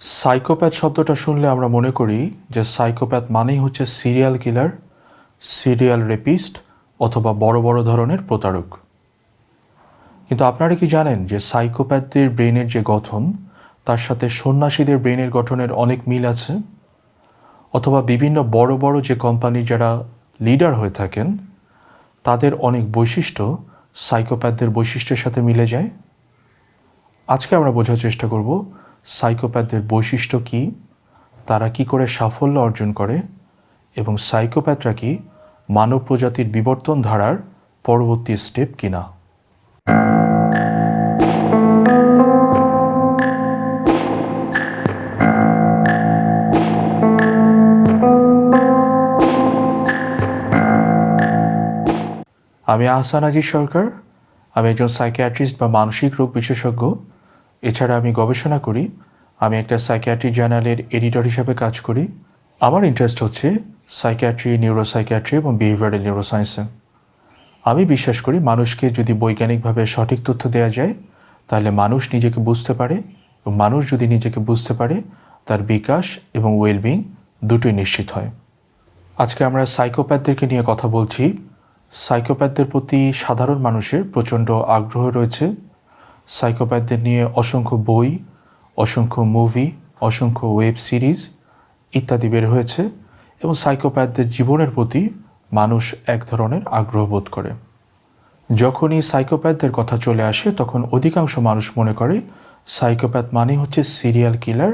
Psychopath শব্দটা শুনলে আমরা মনে করি যে সাইকোপ্যাথ মানেই হচ্ছে সিরিয়াল কিলার, সিরিয়াল রেপিস্ট অথবা বড় বড় ধরনের প্রতারক। কিন্তু আপনারা কি জানেন যে সাইকোপ্যাথদের ব্রেনের যে গঠন, তার সাথে সন্ন্যাসীদের ব্রেনের গঠনের অনেক মিল আছে? অথবা বিভিন্ন বড় বড় যে কোম্পানির যারা লিডার হয়ে থাকেন, তাদের অনেক বৈশিষ্ট্য সাইকোপ্যাথদের বৈশিষ্ট্যের সাথে মিলে যায়? আজকে আমরা বোঝার চেষ্টা করব সাইকোপ্যাথদের বৈশিষ্ট্য কী? তারা কি করে সাফল্য অর্জন করে? এবং সাইকোপ্যাথরা কি মানব প্রজাতির বিবর্তন ধারার পরবর্তী স্টেপ কিনা? আমি আহসান আজিজ সরকার। আমি একজন সাইকিয়াট্রিস্ট বা মানসিক রোগ বিশেষজ্ঞ। এছাড়া আমি গবেষণা করি, আমি একটা সাইকিয়াট্রি জার্নালের এডিটর হিসাবে কাজ করি। আমার ইন্টারেস্ট হচ্ছে সাইকিয়াট্রি নিউরোসাইকিয়াট্রি এবং বিহেভিয়ারাল নিউরোসায়েন্সে আমি বিশ্বাস করি মানুষকে যদি বৈজ্ঞানিকভাবে সঠিক তথ্য দেওয়া যায়, তাহলে মানুষ নিজেকে বুঝতে পারে এবং মানুষ যদি নিজেকে বুঝতে পারে, তার বিকাশ এবং ওয়েলবিং দুটোই নিশ্চিত হয়। আজকে আমরা সাইকোপ্যাথদেরকে নিয়ে কথা বলছি। সাইকোপ্যাথদের প্রতি সাধারণ মানুষের প্রচণ্ড আগ্রহ রয়েছে। সাইকোপ্যাথদের নিয়ে অসংখ্য বই, অসংখ্য মুভি, অসংখ্য ওয়েব সিরিজ ইত্যাদি বের হয়েছে এবং সাইকোপ্যাথদের জীবনের প্রতি মানুষ এক ধরনের আগ্রহ বোধ করে। যখনই সাইকোপ্যাথদের কথা চলে আসে, তখন অধিকাংশ মানুষ মনে করে সাইকোপ্যাথ মানে হচ্ছে সিরিয়াল কিলার,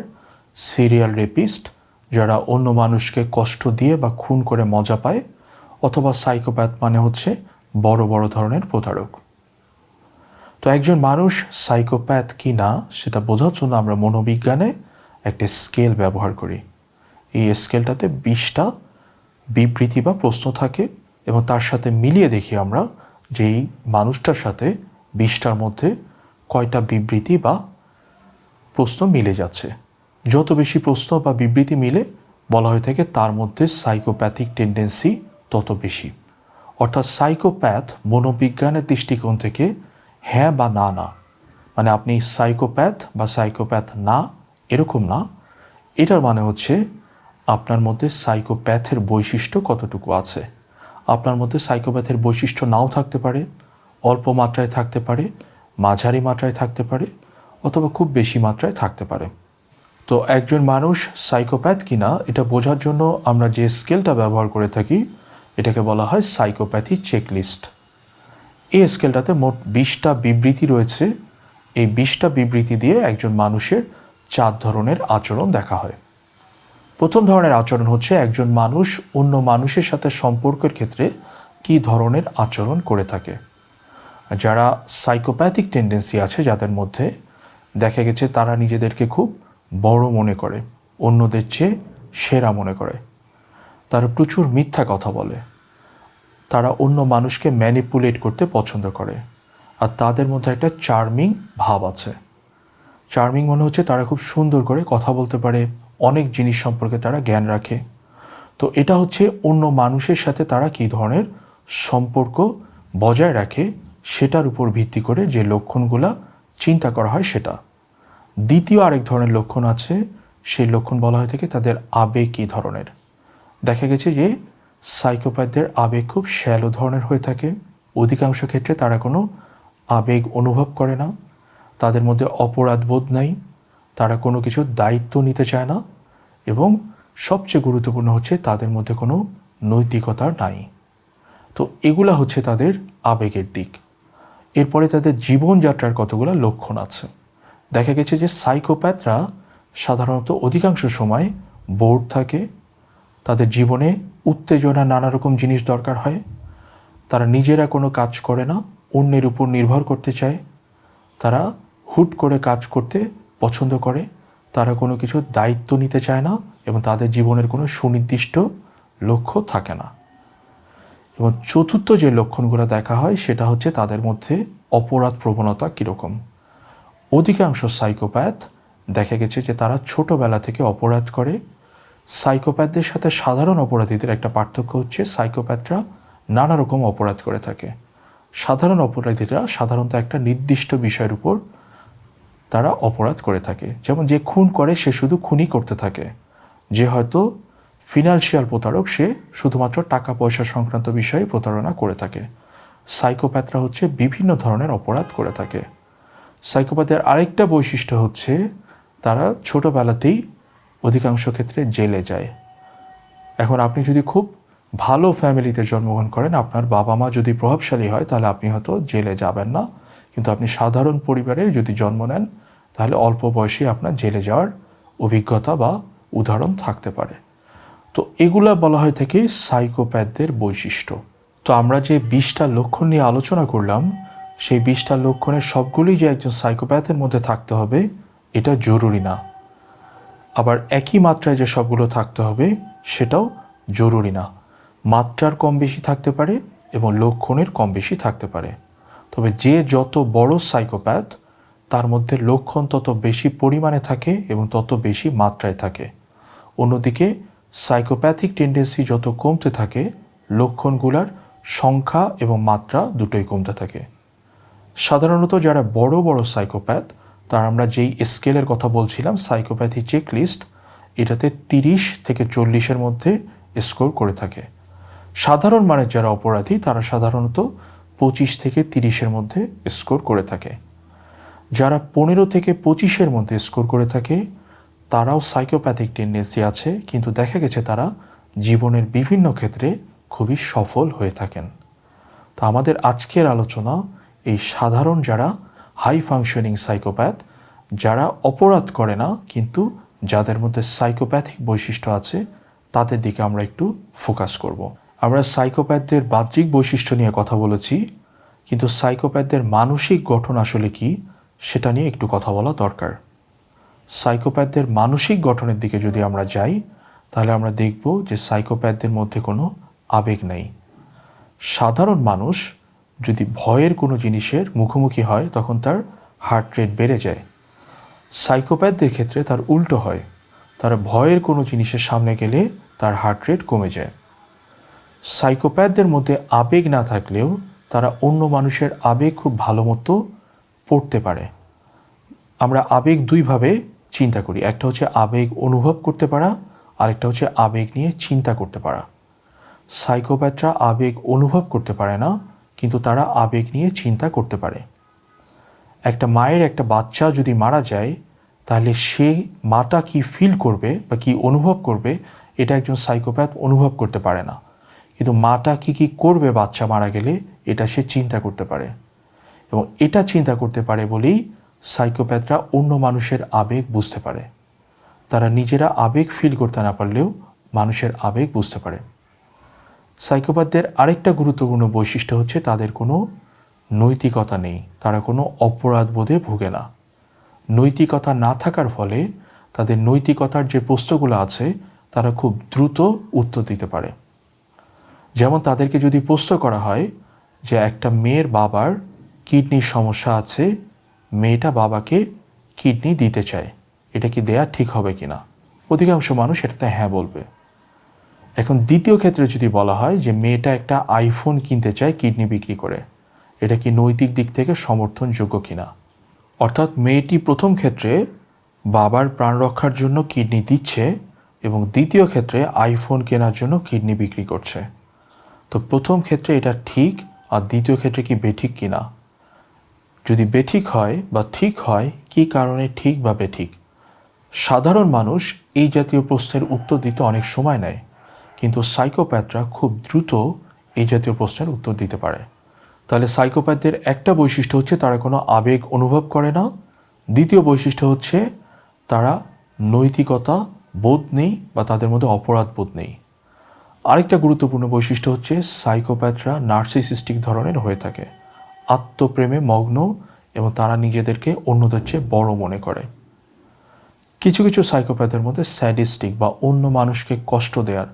সিরিয়াল রেপিস্ট, যারা অন্য মানুষকে কষ্ট দিয়ে বা খুন করে মজা পায়, অথবা সাইকোপ্যাথ মানে হচ্ছে বড় বড় ধরনের প্রতারক। তো একজন মানুষ সাইকোপ্যাথ কি না সেটা বোঝার জন্য আমরা মনোবিজ্ঞানে একটা স্কেল ব্যবহার করি। এই স্কেলটাতে বিশটা বিবৃতি বা প্রশ্ন থাকে এবং তার সাথে মিলিয়ে দেখি আমরা যে এই মানুষটার সাথে বিশটার মধ্যে কয়টা বিবৃতি বা প্রশ্ন মিলে যাচ্ছে। যত বেশি প্রশ্ন বা বিবৃতি মিলে, বলা হয়ে থাকে তার মধ্যে সাইকোপ্যাথিক টেন্ডেন্সি তত বেশি। অর্থাৎ সাইকোপ্যাথ মনোবিজ্ঞানের দৃষ্টিকোণ থেকে হ্যাঁ বা না না। মানে আপনি সাইকোপ্যাথ বা সাইকোপ্যাথ না, এরকম না। এটার মানে হচ্ছে আপনার মধ্যে সাইকোপ্যাথের বৈশিষ্ট্য কতটুকু আছে? আপনার মধ্যে সাইকোপ্যাথের বৈশিষ্ট্য নাও থাকতে পারে, অল্প মাত্রায় থাকতে পারে, মাঝারি মাত্রায় থাকতে পারে, অথবা খুব বেশি মাত্রায় থাকতে পারে। তো একজন মানুষ সাইকোপ্যাথ কিনা, এটা বোঝার জন্য আমরা যে স্কেলটা ব্যবহার করে থাকি, এটাকে বলা হয় সাইকোপ্যাথি চেকলিস্ট এই স্কেলটাতে মোট বিশটা বিবৃতি রয়েছে। এই বিশটা বিবৃতি দিয়ে একজন মানুষের চার ধরনের আচরণ দেখা হয়। প্রথম ধরনের আচরণ হচ্ছে একজন মানুষ অন্য মানুষের সাথে সম্পর্কের ক্ষেত্রে কী ধরনের আচরণ করে থাকে। যারা সাইকোপ্যাথিক টেন্ডেন্সি আছে যাদের মধ্যে দেখা গেছে তারা নিজেদেরকে খুব বড় মনে করে, অন্যদের চেয়ে সেরা মনে করে। তারা প্রচুর মিথ্যা কথা বলে। তারা অন্য মানুষকে ম্যানিপুলেট করতে পছন্দ করে। আর তাদের মধ্যে একটা চার্মিং ভাব আছে। চার্মিং মনে হচ্ছে তারা খুব সুন্দর করে কথা বলতে পারে, অনেক জিনিস সম্পর্কে তারা জ্ঞান রাখে। তো এটা হচ্ছে অন্য মানুষের সাথে তারা কী ধরনের সম্পর্ক বজায় রাখে, সেটার উপর ভিত্তি করে যে লক্ষণগুলা চিন্তা করা হয় সেটা। দ্বিতীয় আরেক ধরনের লক্ষণ আছে, সেই লক্ষণ বলা হয়ে থাকে তাদের আবেগ কী ধরনের? দেখা গেছে যে সাইকোপ্যাথদের আবেগ খুব শ্যালো ধরনের হয়ে থাকে। অধিকাংশ ক্ষেত্রে তারা কোনো আবেগ অনুভব করে না। তাদের মধ্যে অপরাধ বোধ নাই। তারা কোনো কিছু দায়িত্ব নিতে চায় না এবং সবচেয়ে গুরুত্বপূর্ণ হচ্ছে তাদের মধ্যে কোনো নৈতিকতা নাই। তো এগুলা হচ্ছে তাদের আবেগের দিক। এরপরে তাদের জীবনযাত্রার কতগুলো লক্ষণ আছে। দেখা গেছে যে সাইকোপ্যাথরা সাধারণত অধিকাংশ সময় বোর্ড থাকে তাদের জীবনে উত্তেজনা নানা রকম জিনিস দরকার হয়। তারা নিজেরা কোনো কাজ করে না, অন্যের উপর নির্ভর করতে চায়। তারা হুট করে কাজ করতে পছন্দ করে। তারা কোনো কিছু দায়িত্ব নিতে চায় না এবং তাদের জীবনের কোনো সুনির্দিষ্ট লক্ষ্য থাকে না। এবং চতুর্থ যে লক্ষণগুলো দেখা হয়, সেটা হচ্ছে তাদের মধ্যে অপরাধ প্রবণতা কীরকম। অধিকাংশ সাইকোপ্যাথ দেখা গেছে যে তারা ছোটবেলা থেকে অপরাধ করে সাইকোপ্যাথদের সাথে সাধারণ অপরাধীদের একটা পার্থক্য হচ্ছে সাইকোপ্যাথরা নানা রকম অপরাধ করে থাকে। সাধারণ অপরাধীরা সাধারণত একটা নির্দিষ্ট বিষয়ের উপর তারা অপরাধ করে থাকে। যেমন যে খুন করে, সে শুধু খুনই করতে থাকে। যে হয়তো ফিনান্সিয়াল প্রতারক, সে শুধুমাত্র টাকা পয়সা সংক্রান্ত বিষয়ে প্রতারণা করে থাকে। সাইকোপ্যাথরা হচ্ছে বিভিন্ন ধরনের অপরাধ করে থাকে। সাইকোপ্যাথের আরেকটা বৈশিষ্ট্য হচ্ছে তারা ছোটোবেলাতেই অধিকাংশ ক্ষেত্রে জেলে যায়। এখন আপনি যদি খুব ভালো ফ্যামিলিতে জন্মগ্রহণ করেন, আপনার বাবা মা যদি প্রভাবশালী হয়, তাহলে আপনি হয়তো জেলে যাবেন না। কিন্তু আপনি সাধারণ পরিবারে যদি জন্ম নেন, তাহলে অল্প বয়সে আপনার জেলে যাওয়ার অভিজ্ঞতা বা উদাহরণ থাকতে পারে। তো এগুলা বলা হয় থেকে সাইকোপ্যাথদের বৈশিষ্ট্য। তো আমরা যে বিশটা লক্ষণ নিয়ে আলোচনা করলাম, সেই বিশটা লক্ষণের সবগুলোই যে একজন সাইকোপ্যাথের মধ্যে থাকতে হবে, এটা জরুরি না। আবার একই মাত্রায় যে সবগুলো থাকতে হবে, সেটাও জরুরি না। মাত্রার কম বেশি থাকতে পারে এবং লক্ষণের কম বেশি থাকতে পারে। তবে যে যত বড় সাইকোপ্যাথ তার মধ্যে লক্ষণ তত বেশি পরিমাণে থাকে এবং তত বেশি মাত্রায় থাকে। অন্যদিকে সাইকোপ্যাথিক টেন্ডেন্সি যত কমতে থাকে, লক্ষণগুলার সংখ্যা এবং মাত্রা দুটোই কমতে থাকে। সাধারণত যারা বড় বড় সাইকোপ্যাথ তার আমরা যেই স্কেলের কথা বলছিলাম সাইকোপ্যাথি চেকলিস্ট এটাতে তিরিশ থেকে চল্লিশের মধ্যে স্কোর করে থাকে। সাধারণ মানের যারা অপরাধী, তারা সাধারণত পঁচিশ থেকে তিরিশের মধ্যে স্কোর করে থাকে। যারা পনেরো থেকে পঁচিশের মধ্যে স্কোর করে থাকে, তারাও সাইকোপ্যাথিক টেন্ডেন্সি আছে, কিন্তু দেখা গেছে তারা জীবনের বিভিন্ন ক্ষেত্রে খুবই সফল হয়ে থাকেন। তো আমাদের আজকের আলোচনা, এই সাধারণ যারা হাই ফাংশনিং সাইকোপ্যাথ যারা অপরাধ করে না, কিন্তু যাদের মধ্যে সাইকোপ্যাথিক বৈশিষ্ট্য আছে, তাদের দিকে আমরা একটু ফোকাস করব। আমরা সাইকোপ্যাথদের বাহ্যিক বৈশিষ্ট্য নিয়ে কথা বলেছি, কিন্তু সাইকোপ্যাথদের মানসিক গঠন আসলে কি, সেটা নিয়ে একটু কথা বলা দরকার। সাইকোপ্যাথদের মানসিক গঠনের দিকে যদি আমরা যাই, তাহলে আমরা দেখব যে সাইকোপ্যাথদের মধ্যে কোনো আবেগ নেই। সাধারণ মানুষ যদি ভয়ের কোনো জিনিসের মুখোমুখি হয়, তখন তার হার্ট রেট বেড়ে যায়। সাইকোপ্যাথদের ক্ষেত্রে তার উল্টো হয়। তার ভয়ের কোনো জিনিসের সামনে গেলে তার হার্ট রেট কমে যায়। সাইকোপ্যাথদের মধ্যে আবেগ না থাকলেও তারা অন্য মানুষের আবেগ খুব ভালো মতো পড়তে পারে। আমরা আবেগ দুইভাবে চিন্তা করি। একটা হচ্ছে আবেগ অনুভব করতে পারা, আরেকটা হচ্ছে আবেগ নিয়ে চিন্তা করতে পারা। সাইকোপ্যাথরা আবেগ অনুভব করতে পারে না কিন্তু তারা আবেগ নিয়ে চিন্তা করতে পারে। একটা মায়ের একটা বাচ্চা যদি মারা যায়, তাহলে সে মাটা কি ফিল করবে বা কি অনুভব করবে, এটা একজন সাইকোপ্যাথ অনুভব করতে পারে না। কিন্তু মাটা কি কি করবে বাচ্চা মারা গেলে, এটা সে চিন্তা করতে পারে। এবং এটা চিন্তা করতে পারে বলেই সাইকোপ্যাথরা অন্য মানুষের আবেগ বুঝতে পারে। তারা নিজেরা আবেগ ফিল করতে না পারলেও মানুষের আবেগ বুঝতে পারে। সাইকোপ্যাথদের আরেকটা গুরুত্বপূর্ণ বৈশিষ্ট্য হচ্ছে তাদের কোনো নৈতিকতা নেই। তারা কোনো অপরাধ বোধে ভুগে না। নৈতিকতা না থাকার ফলে তাদের নৈতিকতার যে প্রশ্নগুলো আছে, তারা খুব দ্রুত উত্তর দিতে পারে। যেমন তাদেরকে যদি প্রশ্ন করা হয় যে একটা মেয়ের বাবার কিডনির সমস্যা আছে, মেয়েটা বাবাকে কিডনি দিতে চায়, এটা কি দেয়া ঠিক হবে কিনা? অধিকাংশ মানুষ এটাতে হ্যাঁ বলবে। এখন দ্বিতীয় ক্ষেত্রে যদি বলা হয় যে মেয়েটা একটা আইফোন কিনতে চায় কিডনি বিক্রি করে, এটা কি নৈতিক দিক থেকে সমর্থনযোগ্য কিনা? অর্থাৎ মেয়েটি প্রথম ক্ষেত্রে বাবার প্রাণ রক্ষার জন্য কিডনি দিচ্ছে এবং দ্বিতীয় ক্ষেত্রে আইফোন কেনার জন্য কিডনি বিক্রি করছে। তো প্রথম ক্ষেত্রে এটা ঠিক আর দ্বিতীয় ক্ষেত্রে কি বেঠিক কিনা? যদি বেঠিক হয় বা ঠিক হয়, কি কারণে ঠিক বা বেঠিক? সাধারণ মানুষ এই জাতীয় প্রশ্নের উত্তর দিতে অনেক সময় নেয়। কিন্তু সাইকোপ্যাথরা খুব দ্রুত এই জাতীয় প্রশ্নের উত্তর দিতে পারে। তাহলে সাইকোপ্যাথদের একটা বৈশিষ্ট্য হচ্ছে তারা কোনো আবেগ অনুভব করে না। দ্বিতীয় বৈশিষ্ট্য হচ্ছে তারা নৈতিকতা বোধ নেই বা তাদের মধ্যে অপরাধ বোধ নেই। আরেকটা গুরুত্বপূর্ণ বৈশিষ্ট্য হচ্ছে সাইকোপ্যাথরা নার্সিসিস্টিক ধরনের হয়ে থাকে। আত্মপ্রেমে মগ্ন এবং তারা নিজেদেরকে অন্যদের চেয়ে বড় মনে করে। কিছু কিছু সাইকোপ্যাথের মধ্যে স্যাডিস্টিক বা অন্য মানুষকে কষ্ট দেওয়ার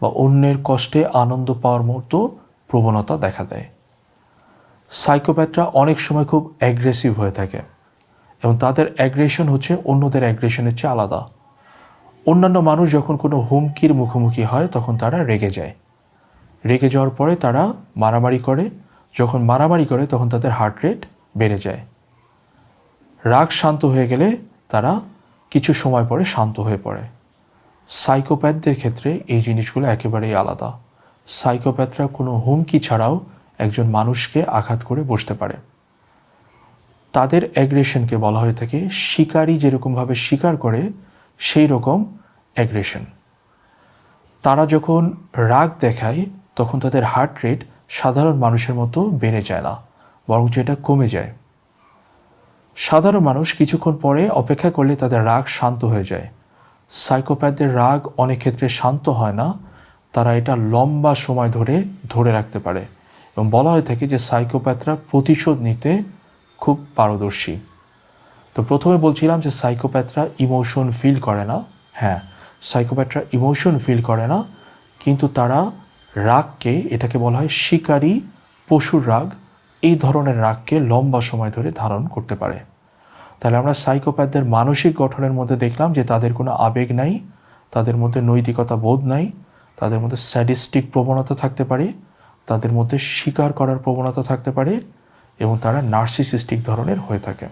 বা অন্যের কষ্টে আনন্দ পাওয়ার মতো প্রবণতা দেখা দেয়। সাইকোপ্যাথরা অনেক সময় খুব অ্যাগ্রেসিভ হয়ে থাকে এবং তাদের অ্যাগ্রেশন হচ্ছে অন্যদের অ্যাগ্রেশনের চেয়ে আলাদা। অন্যান্য মানুষ যখন কোনো হুমকির মুখোমুখি হয়, তখন তারা রেগে যায়। রেগে যাওয়ার পরে তারা মারামারি করে। যখন মারামারি করে, তখন তাদের হার্ট রেট বেড়ে যায়। রাগ শান্ত হয়ে গেলে তারা কিছু সময় পরে শান্ত হয়ে পড়ে। সাইকোপ্যাথদের ক্ষেত্রে এই জিনিসগুলো একেবারেই আলাদা। সাইকোপ্যাথরা কোনো হুমকি ছাড়াও একজন মানুষকে আঘাত করে বসতে পারে। তাদের অ্যাগ্রেশনকে বলা হয়ে থাকে, শিকারী যেরকমভাবে শিকার করে সেই রকম অ্যাগ্রেশন তারা যখন রাগ দেখায়, তখন তাদের হার্ট রেট সাধারণ মানুষের মতো বেড়ে যায় না বরং যেটা কমে যায়। সাধারণ মানুষ কিছুক্ষণ পরে অপেক্ষা করলে তাদের রাগ শান্ত হয়ে যায়। সাইকোপ্যাথদের রাগ অনেক ক্ষেত্রে শান্ত হয় না, তারা এটা লম্বা সময় ধরে ধরে রাখতে পারে। এবং বলা হয়ে থাকে যে সাইকোপ্যাথরা প্রতিশোধ নিতে খুব পারদর্শী। তো প্রথমে বলছিলাম যে সাইকোপ্যাথরা ইমোশন ফিল করে না। হ্যাঁ সাইকোপ্যাথরা ইমোশন ফিল করে না, কিন্তু তারা রাগকে, এটাকে বলা হয় শিকারী পশুর রাগ, এই ধরনের রাগকে লম্বা সময় ধরে ধারণ করতে পারে। তাহলে আমরা সাইকোপ্যাথদের মানসিক গঠনের মধ্যে দেখলাম যে তাদের কোনো আবেগ নাই, তাদের মধ্যে নৈতিকতা বোধ নাই, তাদের মধ্যে স্যাডিস্টিক প্রবণতা থাকতে পারে, তাদের মধ্যে স্বীকার করার প্রবণতা থাকতে পারে এবং তারা নার্সিসিস্টিক ধরনের হয়ে থাকে।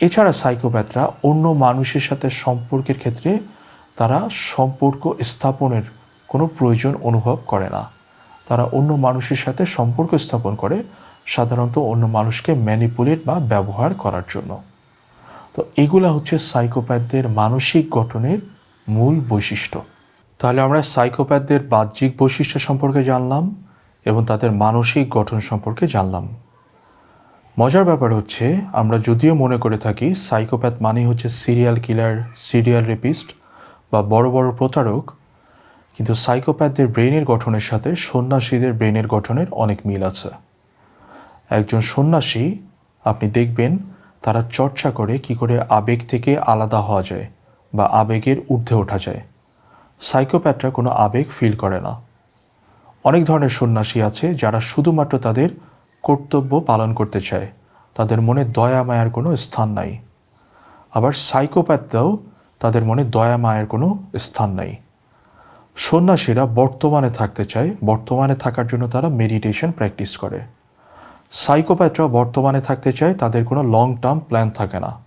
এছাড়া সাইকোপ্যাথরা অন্য মানুষের সাথে সম্পর্কের ক্ষেত্রে তারা সম্পর্ক স্থাপনের কোনো প্রয়োজন অনুভব করে না। তারা অন্য মানুষের সাথে সম্পর্ক স্থাপন করে সাধারণত অন্য মানুষকে ম্যানিপুলেট বা ব্যবহার করার জন্য। তো এগুলা হচ্ছে সাইকোপ্যাথদের মানসিক গঠনের মূল বৈশিষ্ট্য। তাহলে আমরা সাইকোপ্যাথদের বাহ্যিক বৈশিষ্ট্য সম্পর্কে জানলাম এবং তাদের মানসিক গঠন সম্পর্কে জানলাম। মজার ব্যাপার হচ্ছে, আমরা যদিও মনে করে থাকি সাইকোপ্যাথ মানে হচ্ছে সিরিয়াল কিলার সিরিয়াল রেপিস্ট বা বড় বড় প্রতারক, কিন্তু সাইকোপ্যাথদের ব্রেনের গঠনের সাথে সন্ন্যাসীদের ব্রেনের গঠনের অনেক মিল আছে। একজন সন্ন্যাসী, আপনি দেখবেন তারা চর্চা করে কি করে আবেগ থেকে আলাদা হওয়া যায় বা আবেগের ঊর্ধ্বে ওঠা যায়। সাইকোপ্যাথরা কোনো আবেগ ফিল করে না। অনেক ধরনের সন্ন্যাসী আছে যারা শুধুমাত্র তাদের কর্তব্য পালন করতে চায়। তাদের মনে দয়া মায়ার কোনো স্থান নাই। আবার সাইকোপ্যাথরাও তাদের মনে দয়া মায়ের কোনো স্থান নাই। সন্ন্যাসীরা বর্তমানে থাকতে চায়। বর্তমানে থাকার জন্য তারা মেডিটেশন প্র্যাকটিস করে। সাইকোপ্যাথরা বর্তমানে থাকতে চায় তাদের কোনো লং টার্ম প্ল্যান থাকে না।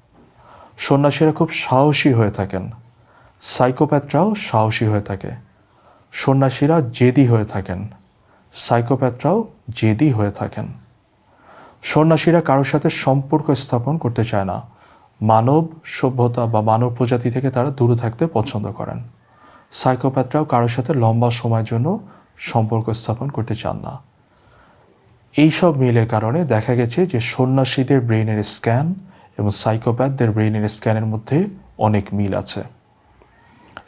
সন্ন্যাসীরা খুব সাহসী হয়ে থাকেন। সাইকোপ্যাথরাও সাহসী হয়ে থাকে। সন্ন্যাসীরা জেদি হয়ে থাকেন। সাইকোপ্যাথরাও জেদি হয়ে থাকেন। সন্ন্যাসীরা কারোর সাথে সম্পর্ক স্থাপন করতে চায় না। মানব সভ্যতা বা মানব প্রজাতি থেকে তারা দূরে থাকতে পছন্দ করেন। সাইকোপ্যাথরাও কারোর সাথে লম্বা সময়ের জন্য সম্পর্ক স্থাপন করতে চান না। এইসব মিলের কারণে দেখা গেছে যে সন্ন্যাসীদের ব্রেইনের স্ক্যান এবং সাইকোপ্যাথদের ব্রেইনের স্ক্যানের মধ্যে অনেক মিল আছে।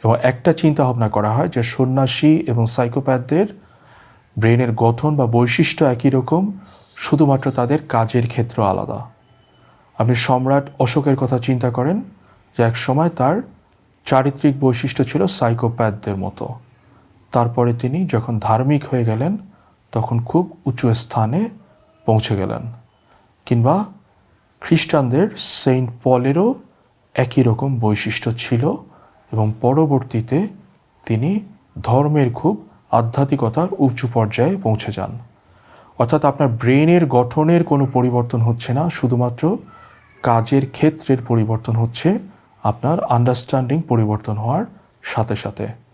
এবং একটা চিন্তা ভাবনা করা হয় যে সন্ন্যাসী এবং সাইকোপ্যাথদের ব্রেনের গঠন বা বৈশিষ্ট্য একই রকম, শুধুমাত্র তাদের কাজের ক্ষেত্র আলাদা। আপনি সম্রাট অশোকের কথা চিন্তা করেন যে এক সময় তার চারিত্রিক বৈশিষ্ট্য ছিল সাইকোপ্যাথদের মতো। তারপরে তিনি যখন ধার্মিক হয়ে গেলেন তখন খুব উঁচু স্থানে পৌঁছে গেলেন। কিংবা খ্রিস্টানদের সেন্ট পলেরও একই রকম বৈশিষ্ট্য ছিল এবং পরবর্তীতে তিনি ধর্মের খুব আধ্যাত্মিকতার উঁচু পর্যায়ে পৌঁছে যান। অর্থাৎ আপনার ব্রেনের গঠনের কোনো পরিবর্তন হচ্ছে না, শুধুমাত্র কাজের ক্ষেত্রের পরিবর্তন হচ্ছে, আপনার আন্ডারস্ট্যান্ডিং পরিবর্তন হওয়ার সাথে সাথে।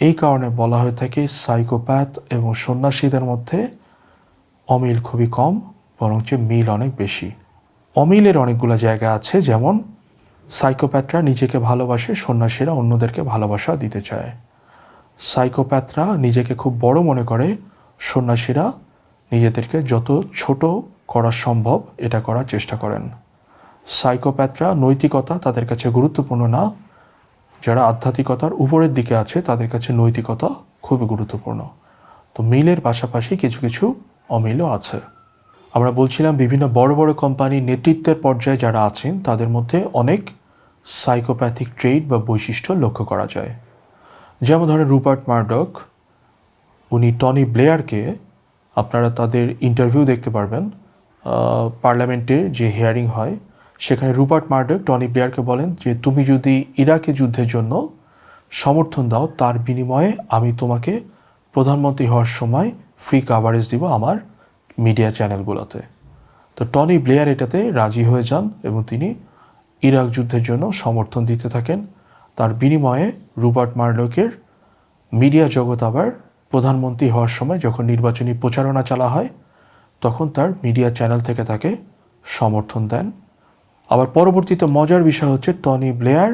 এই কারণে বলা হয়ে থাকে সাইকোপ্যাথ এবং সন্ন্যাসীদের মধ্যে অমিল খুবই কম, বরঞ্চ মিল অনেক বেশি। অমিলের অনেকগুলো জায়গা আছে, যেমন সাইকোপ্যাথরা নিজেকে ভালোবাসে, সন্ন্যাসীরা অন্যদেরকে ভালোবাসা দিতে চায়। সাইকোপ্যাথরা নিজেকে খুব বড় মনে করে, সন্ন্যাসীরা নিজেদেরকে যত ছোট করা সম্ভব এটা করার চেষ্টা করেন। সাইকোপ্যাথরা নৈতিকতা তাদের কাছে গুরুত্বপূর্ণ না যারা আধ্যাত্মিকতার উপরের দিকে আছে, তাদের কাছে নৈতিকতা খুবই গুরুত্বপূর্ণ। তো মিলের পাশাপাশি কিছু কিছু অমিলও আছে। আমরা বলছিলাম বিভিন্ন বড় বড় কোম্পানির নেতৃত্বের পর্যায়ে যারা আছেন, তাদের মধ্যে অনেক সাইকোপ্যাথিক ট্রেড বা বৈশিষ্ট্য লক্ষ্য করা যায়। যেমন ধরেন রুপার্ট মার্ডক, উনি টনি ব্লেয়ারকে আপনারা তাদের ইন্টারভিউ দেখতে পারবেন। পার্লামেন্টে যে হিয়ারিং হয় সেখানে রুপার্ট মার্ডক, টনি ব্লেয়ারকে বলেন যে, তুমি যদি ইরাকে যুদ্ধের জন্য সমর্থন দাও, তার বিনিময়ে আমি তোমাকে প্রধানমন্ত্রী হওয়ার সময় ফ্রি কাভারেজ দিব আমার মিডিয়া চ্যানেলগুলোতে তো টনি ব্লেয়ার এটাতে রাজি হয়ে যান এবং তিনি ইরাক যুদ্ধের জন্য সমর্থন দিতে থাকেন। তার বিনিময়ে রুবার্ট মার্লকের মিডিয়া জগৎ আবার প্রধানমন্ত্রী হওয়ার সময় যখন নির্বাচনী প্রচারণা চালা হয়, তখন তার মিডিয়া চ্যানেল থেকে তাকে সমর্থন দেন। আবার পরবর্তীতে মজার বিষয় হচ্ছে টনি ব্লেয়ার,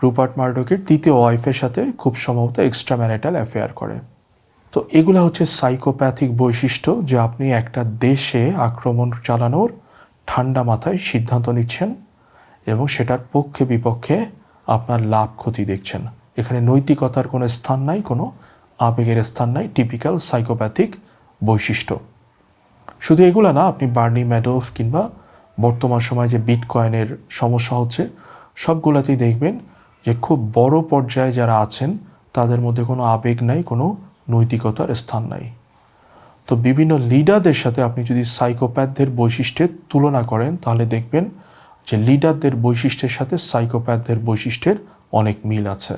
রুপার্ট মার্ডকের তৃতীয় ওয়াইফের সাথে খুব সম্ভবত এক্সট্রা ম্যারিটাল অ্যাফেয়ার করে। তো এগুলো হচ্ছে সাইকোপ্যাথিক বৈশিষ্ট্য যে আপনি একটা দেশে আক্রমণ চালানোর ঠান্ডা মাথায় সিদ্ধান্ত নিচ্ছেন এবং সেটার পক্ষে বিপক্ষে আপনার লাভ ক্ষতি দেখছেন। এখানে নৈতিকতার কোনো স্থান নাই, কোনো আবেগের স্থান নাই টিপিক্যাল সাইকোপ্যাথিক বৈশিষ্ট্য। শুধু এগুলো না, আপনি বার্নি ম্যাডোফ কিংবা বর্তমান সময়ে যে বিটকয়েনের সমস্যা হচ্ছে, সবগুলোতেই দেখবেন যে খুব বড় পর্যায়ে যারা আছেন, তাদের মধ্যে কোনো আবেগ নাই, কোনো নৈতিকতার স্থান নাই। তো বিভিন্ন লিডারদের সাথে আপনি যদি সাইকোপ্যাথদের বৈশিষ্ট্যের তুলনা করেন, তাহলে দেখবেন যে লিডারদের বৈশিষ্ট্যের সাথে সাইকোপ্যাথদের বৈশিষ্ট্যের অনেক মিল আছে।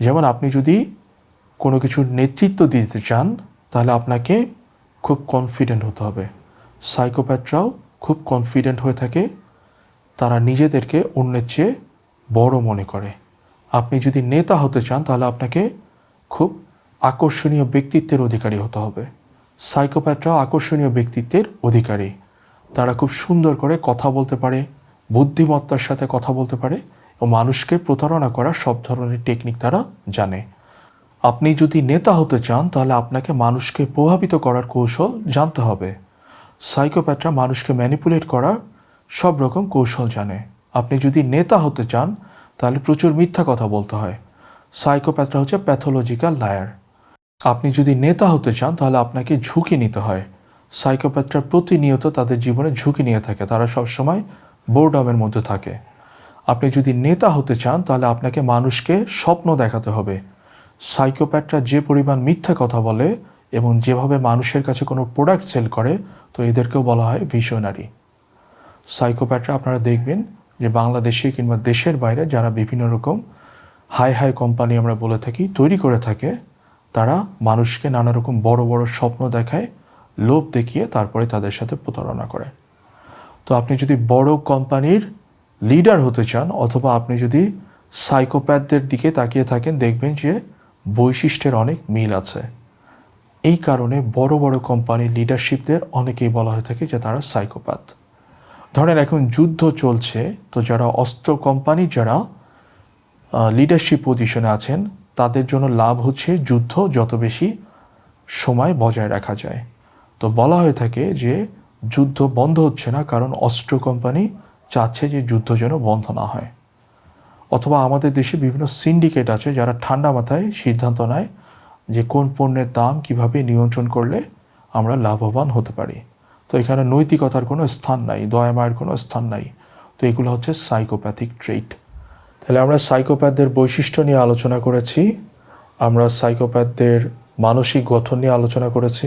যেমন আপনি যদি কোনো কিছুর নেতৃত্ব দিতে চান, তাহলে আপনাকে খুব কনফিডেন্ট হতে হবে। সাইকোপ্যাথরাও খুব কনফিডেন্ট হয়ে থাকে, তারা নিজেদেরকে অন্যের চেয়ে বড় মনে করে। আপনি যদি নেতা হতে চান, তাহলে আপনাকে খুব আকর্ষণীয় ব্যক্তিত্বের অধিকারী হতে হবে। সাইকোপ্যাথরাও আকর্ষণীয় ব্যক্তিত্বের অধিকারী। তারা খুব সুন্দর করে কথা বলতে পারে, বুদ্ধিমত্তার সাথে কথা বলতে পারে ও মানুষকে প্রতারণা করার সব ধরনের টেকনিক তারা জানে। আপনি যদি নেতা হতে চান, তাহলে আপনাকে মানুষকে প্রভাবিত করার কৌশল জানতে হবে। সাইকোপ্যাথরা মানুষকে ম্যানিপুলেট করার সব রকম কৌশল জানে। আপনি যদি নেতা হতে চান, তাহলে প্রচুর মিথ্যা কথা বলতে হয়। সাইকোপ্যাথরা হচ্ছে প্যাথোলজিক্যাল লায়ার। আপনি যদি নেতা হতে চান, তাহলে আপনাকে ঝুঁকি নিতে হয়। সাইকোপ্যাথরা প্রতিনিয়ত তাদের জীবনে ঝুঁকি নিয়ে থাকে। তারা সবসময় বোর্ডমের মধ্যে থাকে। আপনি যদি নেতা হতে চান, তাহলে আপনাকে মানুষকে স্বপ্ন দেখাতে হবে। সাইকোপ্যাথরা যে পরিমাণ মিথ্যা কথা বলে এবং যেভাবে মানুষের কাছে কোনো প্রোডাক্ট সেল করে, তো এদেরকেও বলা হয় ভিশনারি সাইকোপ্যাথরা আপনারা দেখবেন যে বাংলাদেশে কিংবা দেশের বাইরে যারা বিভিন্ন রকম হাই হাই কোম্পানি আমরা বলে থাকি, তৈরি করে থাকে, তারা মানুষকে নানা রকম বড় বড় স্বপ্ন দেখায়, লোভ দেখিয়ে তারপরে তাদের সাথে প্রতারণা করে। তো আপনি যদি বড় কোম্পানির লিডার হতে চান, অথবা আপনি যদি সাইকোপ্যাথদের দিকে তাকিয়ে থাকেন, দেখবেন যে বৈশিষ্ট্যের অনেক মিল আছে। এই কারণে বড় বড় কোম্পানির লিডারশিপদের অনেকেই বলা হয়ে থাকে যে তারা সাইকোপ্যাথ ধরেন এখন যুদ্ধ চলছে, তো যারা অস্ত্র কোম্পানি, যারা লিডারশিপ পজিশনে আছেন, তাদের জন্য লাভ হচ্ছে যুদ্ধ যত বেশি সময় বজায় রাখা যায়। তো বলা হয়ে থাকে যে যুদ্ধ বন্ধ হচ্ছে না, কারণ অস্ত্র কোম্পানি চাচ্ছে যে যুদ্ধ যেন বন্ধ না হয়। অথবা আমাদের দেশে বিভিন্ন সিন্ডিকেট আছে যারা ঠান্ডা মাথায় সিদ্ধান্ত নেয় যে কোন পণ্যের দাম কীভাবে নিয়ন্ত্রণ করলে আমরা লাভবান হতে পারি। তো এখানে নৈতিকতার কোনো স্থান নাই দয়া মায়ের কোনো স্থান নাই। তো এগুলো হচ্ছে সাইকোপ্যাথিক ট্রেট তাহলে আমরা সাইকোপ্যাথদের বৈশিষ্ট্য নিয়ে আলোচনা করেছি, আমরা সাইকোপ্যাথদের মানসিক গঠন নিয়ে আলোচনা করেছি,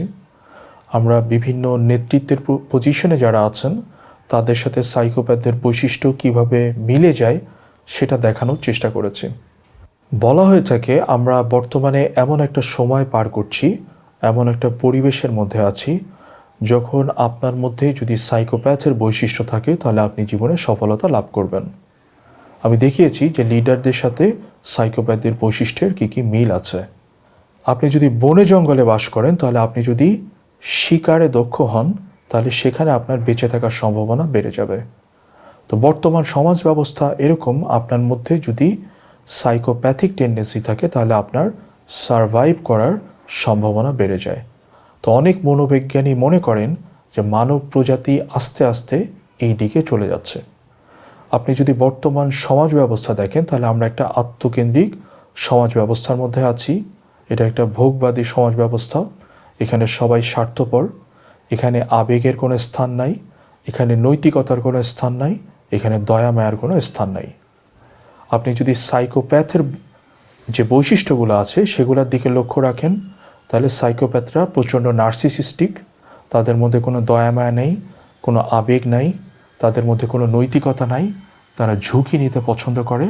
আমরা বিভিন্ন নেতৃত্বের পজিশনে যারা আছেন, তাদের সাথে সাইকোপ্যাথদের বৈশিষ্ট্য কীভাবে মিলে যায়, সেটা দেখানোর চেষ্টা করেছি। বলা হয়ে থাকে, আমরা বর্তমানে এমন একটা সময় পার করছি, এমন একটা পরিবেশের মধ্যে আছি, যখন আপনার মধ্যে যদি সাইকোপ্যাথের বৈশিষ্ট্য থাকে, তাহলে আপনি জীবনে সফলতা লাভ করবেন। আমি দেখিয়েছি যে লিডারদের সাথে সাইকোপ্যাথের বৈশিষ্ট্যের কী কী মিল আছে। আপনি যদি বনে জঙ্গলে বাস করেন, তাহলে আপনি যদি শিকারে দক্ষ হন, তাহলে সেখানে আপনার বেঁচে থাকার সম্ভাবনা বেড়ে যাবে। তো বর্তমান সমাজ ব্যবস্থা এরকম, আপনার মধ্যে যদি সাইকোপ্যাথিক টেন্ডেন্সি থাকে, তাহলে আপনার সারভাইভ করার সম্ভাবনা বেড়ে যায়। তো অনেক মনোবিজ্ঞানী মনে করেন যে মানব প্রজাতি আস্তে আস্তে এই দিকে চলে যাচ্ছে। আপনি যদি বর্তমান সমাজ ব্যবস্থা দেখেন, তাহলে আমরা একটা আত্মকেন্দ্রিক সমাজ ব্যবস্থার মধ্যে আছি। এটা একটা ভোগবাদী সমাজ ব্যবস্থা। এখানে সবাই স্বার্থপর। এখানে আবেগের কোনো স্থান নাই। এখানে নৈতিকতার কোনো স্থান নাই। এখানে দয়া মায়ার কোনো স্থান নাই। আপনি যদি সাইকোপ্যাথের যে বৈশিষ্ট্যগুলো আছে সেগুলোর দিকে লক্ষ্য রাখেন, তাহলে সাইকোপ্যাথরা প্রচণ্ড নার্সিসিস্টিক, তাদের মধ্যে কোনো দয়া মায়া নেই, কোনো আবেগ নাই, তাদের মধ্যে কোনো নৈতিকতা নাই, তারা ঝুঁকি নিতে পছন্দ করে,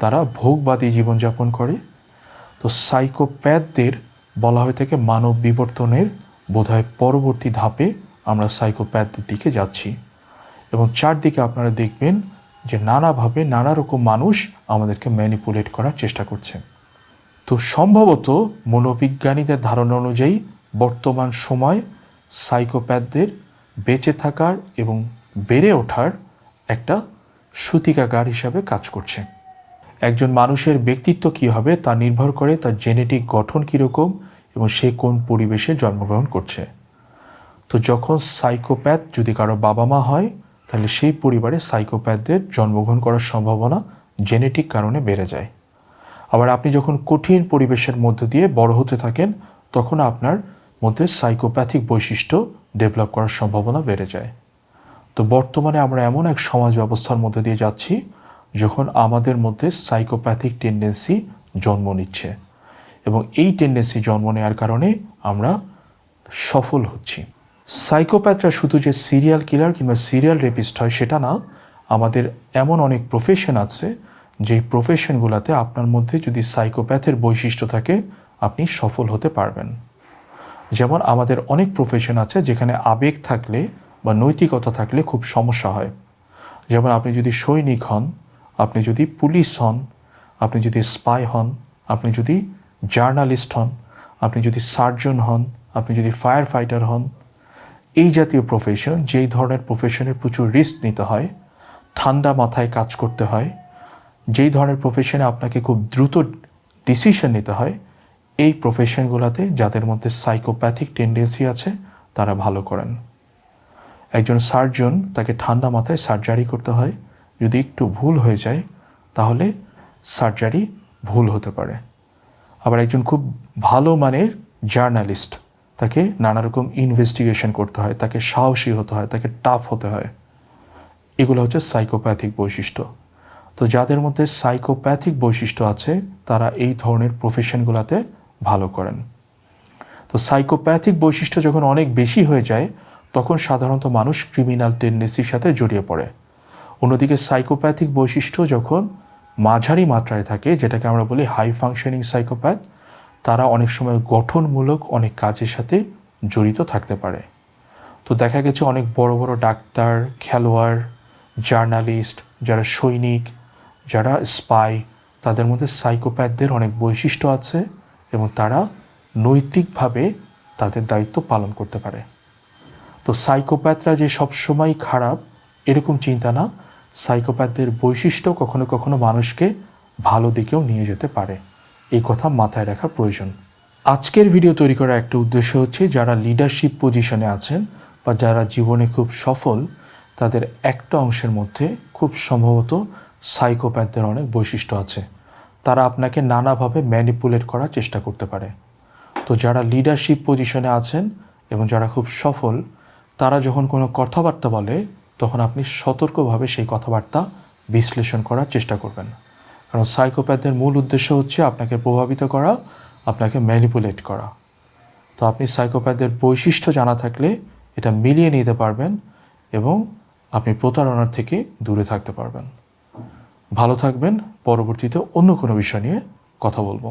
তারা ভোগবাদী জীবনযাপন করে। তো সাইকোপ্যাথদের বলা হয়ে থাকে মানব বিবর্তনের বোধহয় পরবর্তী ধাপে আমরা সাইকোপ্যাথদের দিকে যাচ্ছি। এবং চারদিকে আপনারা দেখবেন যে নানাভাবে নানা রকম মানুষ আমাদেরকে ম্যানিপুলেট করার চেষ্টা করছে। তো সম্ভবত মনোবিজ্ঞানীদের ধারণা অনুযায়ী বর্তমান সময় সাইকোপ্যাথদের বেঁচে থাকার এবং বেড়ে ওঠার একটা সূতিকাগার হিসাবে কাজ করছে। একজন মানুষের ব্যক্তিত্ব কী হবে তা নির্ভর করে তার জেনেটিক গঠন কীরকম এবং সে কোন পরিবেশে জন্মগ্রহণ করছে। তো যখন সাইকোপ্যাথ যদি কারও বাবা মা হয় তাহলে সেই পরিবারে সাইকোপ্যাথদের জন্মগ্রহণ করার সম্ভাবনা জেনেটিক কারণে বেড়ে যায়। আবার আপনি যখন কঠিন পরিবেশের মধ্য দিয়ে বড় হতে থাকেন, তখন আপনার মধ্যে সাইকোপ্যাথিক বৈশিষ্ট্য ডেভেলপ করার সম্ভাবনা বেড়ে যায়। তো বর্তমানে আমরা এমন এক সমাজ ব্যবস্থার মধ্যে দিয়ে যাচ্ছি, যখন আমাদের মধ্যে সাইকোপ্যাথিক টেন্ডেন্সি জন্ম নিচ্ছে এবং এই টেন্ডেন্সি জন্ম নেওয়ার কারণে আমরা সফল হচ্ছি। সাইকোপ্যাথরা শুধু যে সিরিয়াল কিলার কিংবা সিরিয়াল রেপিস্ট হয় সেটা না, আমাদের এমন অনেক প্রফেশন আছে, যেই প্রফেশনগুলোতে আপনার মধ্যে যদি সাইকোপ্যাথের বৈশিষ্ট্য থাকে, আপনি সফল হতে পারবেন। যেমন আমাদের অনেক প্রফেশন আছে যেখানে আবেগ থাকলে বা নৈতিকতা থাকলে খুব সমস্যা হয়। যেমন আপনি যদি সৈনিক হন, আপনি যদি পুলিশ হন, আপনি যদি স্পাই হন, আপনি যদি জার্নালিস্ট হন, আপনি যদি সার্জন হন, আপনি যদি ফায়ার ফাইটার হন এই জাতীয় প্রফেশন যেই ধরনের প্রফেশনের প্রচুর রিস্ক নিতে হয়, ঠান্ডা মাথায় কাজ করতে হয়, যেই ধরনের প্রফেশনে আপনাকে খুব দ্রুত ডিসিশন নিতে হয়, এই প্রফেশনগুলোতে যাদের মধ্যে সাইকোপ্যাথিক টেন্ডেন্সি আছে, তারা ভালো করেন। একজন সার্জন তাকে ঠান্ডা মাথায় সার্জারি করতে হয়, যদি একটু ভুল হয়ে যায়, তাহলে সার্জারি ভুল হতে পারে। আবার একজন খুব ভালো মানের জার্নালিস্ট তাকে নানা রকম ইনভেস্টিগেশন করতে হয়, তাকে সাহসী হতে হয়, তাকে টাফ হতে হয়। এগুলো হচ্ছে সাইকোপ্যাথিক বৈশিষ্ট্য। তো যাদের মধ্যে সাইকোপ্যাথিক বৈশিষ্ট্য আছে, তারা এই ধরনের প্রফেশনগুলোতে ভালো করেন। তো সাইকোপ্যাথিক বৈশিষ্ট্য যখন অনেক বেশি হয়ে যায়, তখন সাধারণত মানুষ ক্রিমিনাল টেন্ডেন্সির সাথে জড়িয়ে পড়ে। অন্যদিকে সাইকোপ্যাথিক বৈশিষ্ট্য যখন মাঝারি মাত্রায় থাকে, যেটাকে আমরা বলি হাই ফাংশনিং সাইকোপ্যাথ তারা অনেক সময় গঠনমূলক অনেক কাজের সাথে জড়িত থাকতে পারে। তো দেখা গেছে অনেক বড় বড় ডাক্তার, খেলোয়াড়, জার্নালিস্ট, যারা সৈনিক, যারা স্পাই, তাদের মধ্যে সাইকোপ্যাথদের অনেক বৈশিষ্ট্য আছে এবং তারা নৈতিকভাবে তাদের দায়িত্ব পালন করতে পারে। তো সাইকোপ্যাথরা যে সবসময় খারাপ, এরকম চিন্তা না। সাইকোপ্যাথদের বৈশিষ্ট্য কখনো কখনো মানুষকে ভালো দিকেও নিয়ে যেতে পারে। এই কথা মাথায় রাখা প্রয়োজন। আজকের ভিডিও তৈরি করার একটা উদ্দেশ্য হচ্ছে, যারা লিডারশিপ পজিশনে আছেন বা যারা জীবনে খুব সফল, তাদের একটা অংশের মধ্যে খুব সম্ভবত সাইকোপ্যাথদের অনেক বৈশিষ্ট্য আছে। তারা আপনাকে নানাভাবে ম্যানিপুলেট করার চেষ্টা করতে পারে। তো যারা লিডারশিপ পজিশনে আছেন এবং যারা খুব সফল, তারা যখন কোনো কথাবার্তা বলে, তখন আপনি সতর্কভাবে সেই কথাবার্তা বিশ্লেষণ করার চেষ্টা করবেন। কারণ সাইকোপ্যাথের মূল উদ্দেশ্য হচ্ছে আপনাকে প্রভাবিত করা, আপনাকে ম্যানিপুলেট করা। তো আপনি সাইকোপ্যাথের বৈশিষ্ট্য জানা থাকলে এটা মিলিয়ে নিতে পারবেন এবং আপনি প্রতারণার থেকে দূরে থাকতে পারবেন। ভালো থাকবেন, পরবর্তীতে অন্য কোনো বিষয় নিয়ে কথা বলব।